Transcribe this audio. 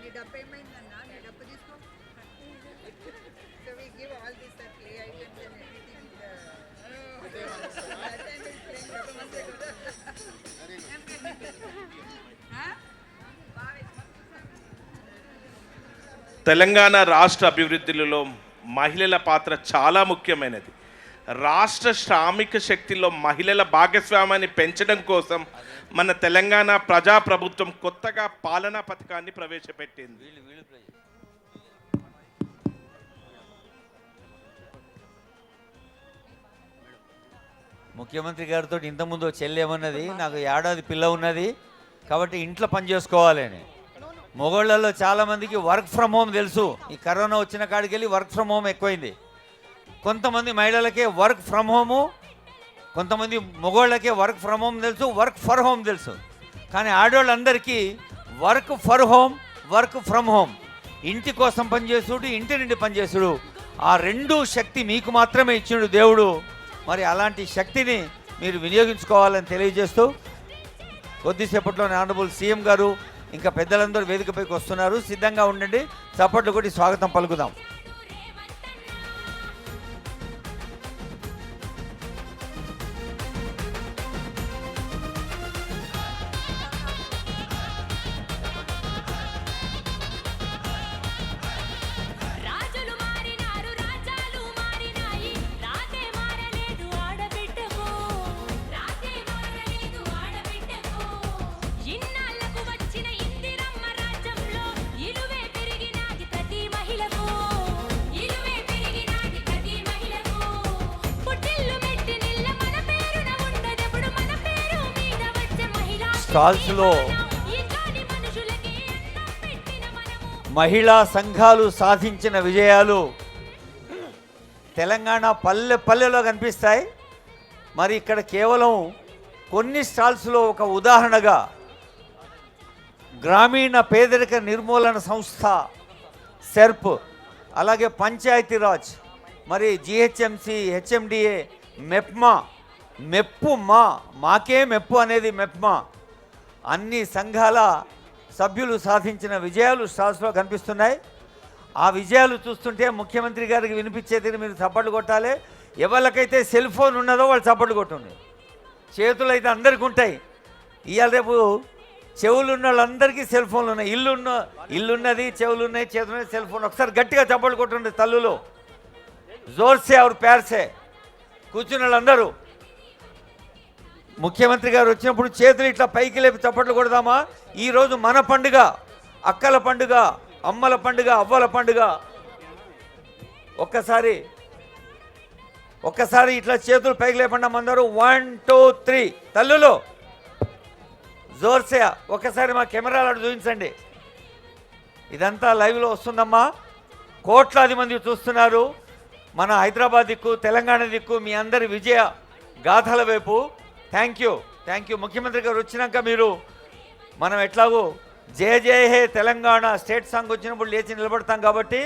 నీ డబ్బు ఏమైందన్నా? నీ డబ్బు తీసుకో. So we give all this play items and everything Telangana రాష్ట్ర అభివృద్ధిలో మహిళల పాత్ర చాలా ముఖ్యమైనది. రాష్ట్ర శ్రామిక శక్తిలో మహిళల భాగస్వామ్యాన్ని పెంచడం కోసం మన తెలంగాణ ప్రజాప్రభుత్వం కొత్తగా పాలనా పథకాన్ని ప్రవేశపెట్టింది. ముఖ్యమంత్రి గారితో ఇంతకుముందు ఓ చెల్లి ఏమన్నది నాకు ఏడాది పిల్ల ఉన్నది కాబట్టి ఇంట్లో పని చేసుకోవాలి అని. మొగోళ్ళలో చాలామందికి వర్క్ ఫ్రమ్ హోమ్ తెలుసు. ఈ కరోనా వచ్చిన కాడికి వెళ్ళి వర్క్ ఫ్రమ్ హోమ్ ఎక్కువైంది. కొంతమంది మహిళలకే వర్క్ ఫ్రమ్ హోము కొంతమంది మగవాళ్ళకే వర్క్ ఫ్రమ్ హోమ్ తెలుసు వర్క్ ఫర్ హోమ్ తెలుసు. కానీ ఆడవాళ్ళందరికీ work for home work from home. ఇంటి కోసం పనిచేసుడు ఇంటి నుండి పనిచేసుడు ఆ రెండు శక్తి మీకు మాత్రమే ఇచ్చిండు దేవుడు. మరి అలాంటి శక్తిని మీరు వినియోగించుకోవాలని తెలియజేస్తూ కొద్దిసేపట్లో ఆనరబుల్ సీఎం గారు ఇంకా పెద్దలందరూ వేదికపైకి వస్తున్నారు. సిద్ధంగా ఉండండి. చప్పట్లు కొట్టి స్వాగతం పలుకుదాం. స్టాల్స్లో మహిళా సంఘాలు సాధించిన విజయాలు తెలంగాణ పల్లె పల్లెలో కనిపిస్తాయి. మరి ఇక్కడ కేవలం కొన్ని స్టాల్స్లో ఒక ఉదాహరణగా గ్రామీణ పేదరిక నిర్మూలన సంస్థ సెర్ప్ అలాగే పంచాయతీరాజ్ మరి జిహెచ్ఎంసి హెచ్ఎండిఏ మెప్మా మెప్పు మా మాకే మెప్పు అనేది మెప్మా. అన్ని సంఘాల సభ్యులు సాధించిన విజయాలు స్టార్స్లో కనిపిస్తున్నాయి. ఆ విజయాలు చూస్తుంటే ముఖ్యమంత్రి గారికి వినిపించేది మీరు చప్పట్లు కొట్టాలి. ఎవరికైతే సెల్ ఫోన్ ఉన్నదో వాళ్ళు చప్పట్లు కొట్టండి. చేతులు అయితే అందరికీ ఉంటాయి. ఇవాళ రేపు చెవులు ఉన్న వాళ్ళందరికీ సెల్ ఫోన్లు ఉన్నాయి. ఇల్లు ఉన్న ఇల్లు ఉన్నది చెవులు ఉన్నాయి చేతులు సెల్ ఫోన్. ఒకసారి గట్టిగా చప్పట్లు కొట్టండి తల్లులు. జోర్సే ఆవిడ ప్యార్సే. కూర్చున్న వాళ్ళందరూ. ముఖ్యమంత్రి గారు వచ్చినప్పుడు చేతులు ఇట్లా పైకి లేపి చప్పట్లు కొడదామా? ఈరోజు మన పండుగ అక్కల పండుగ అమ్మల పండుగ అవ్వల పండుగ. ఒక్కసారి ఒక్కసారి ఇట్లా చేతులు పైకి లేపండి అందరూ వన్ టూ త్రీ తల్లులు జోర్సే ఒక్కసారి మా కెమెరాలు అటు చూపించండి. ఇదంతా లైవ్లో వస్తుందమ్మా. కోట్లాది మంది చూస్తున్నారు. మన హైదరాబాద్ దిక్కు తెలంగాణ దిక్కు మీ అందరి విజయ గాథల వైపు. థ్యాంక్ యూ థ్యాంక్ యూ ముఖ్యమంత్రి గారు వచ్చినాక మీరు మనం ఎట్లాగో జయ జయ హే తెలంగాణ స్టేట్ సాంగ్ వచ్చినప్పుడు లేచి నిలబడతాం కాబట్టి